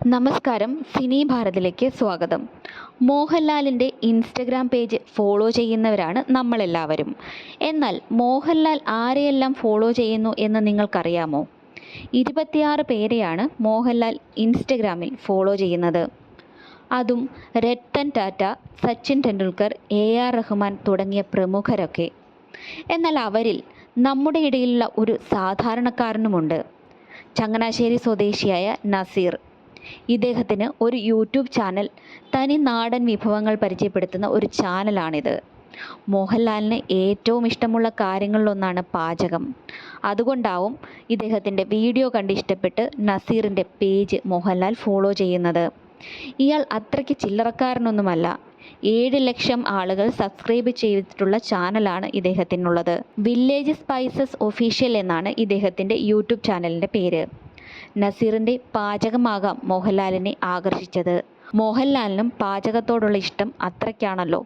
നമസ്കാരം സിനി ഭാരതിലേക്ക് സ്വാഗതം. മോഹൻലാലിന്റെ ഇൻസ്റ്റഗ്രാം പേജ് ഫോളോ ചെയ്യുന്നവരാണ് നമ്മളെല്ലാവരും. എന്നാൽ മോഹൻലാൽ ആരെയെല്ലാം ഫോളോ ചെയ്യുന്നു എന്ന് നിങ്ങൾക്കറിയാമോ? ഇരുപത്തിയാറ് പേരെയാണ് മോഹൻലാൽ ഇൻസ്റ്റഗ്രാമിൽ ഫോളോ ചെയ്യുന്നത്. അതും രത്തൻ ടാറ്റ സച്ചിൻ ടെണ്ടുൽക്കർ എ ആർ റഹ്മാൻ തുടങ്ങിയ പ്രമുഖരൊക്കെ. എന്നാൽ അവരിൽ നമ്മുടെ ഇടയിലുള്ള ഒരു സാധാരണക്കാരനുമുണ്ട്. ചങ്ങനാശ്ശേരി സ്വദേശിയായ നസീർ. ഇദ്ദേഹത്തിന് ഒരു യൂട്യൂബ് ചാനൽ തനി നാടൻ വിഭവങ്ങൾ പരിചയപ്പെടുത്തുന്ന ഒരു ചാനലാണിത്. മോഹൻലാലിന് ഏറ്റവും ഇഷ്ടമുള്ള കാര്യങ്ങളിലൊന്നാണ് പാചകം. അതുകൊണ്ടാവും ഇദ്ദേഹത്തിന്റെ വീഡിയോ കണ്ട് ഇഷ്ടപ്പെട്ട് നസീറിന്റെ പേജ് മോഹൻലാൽ ഫോളോ ചെയ്യുന്നത്. ഇയാൾ അത്രയ്ക്ക് ചില്ലറക്കാരനൊന്നുമല്ല. ഏഴ് ലക്ഷം ആളുകൾ സബ്സ്ക്രൈബ് ചെയ്തിട്ടുള്ള ചാനലാണ് ഇദ്ദേഹത്തിനുള്ളത്. വില്ലേജ് സ്പൈസസ് ഒഫീഷ്യൽ എന്നാണ് ഇദ്ദേഹത്തിന്റെ യൂട്യൂബ് ചാനലിന്റെ പേര്. നസീറിന്റെ പാചകമാകാം മോഹൻലാലിനെ ആകർഷിച്ചത്. മോഹൻലാലിനും പാചകത്തോടുള്ള ഇഷ്ടം അത്രയ്ക്കാണല്ലോ.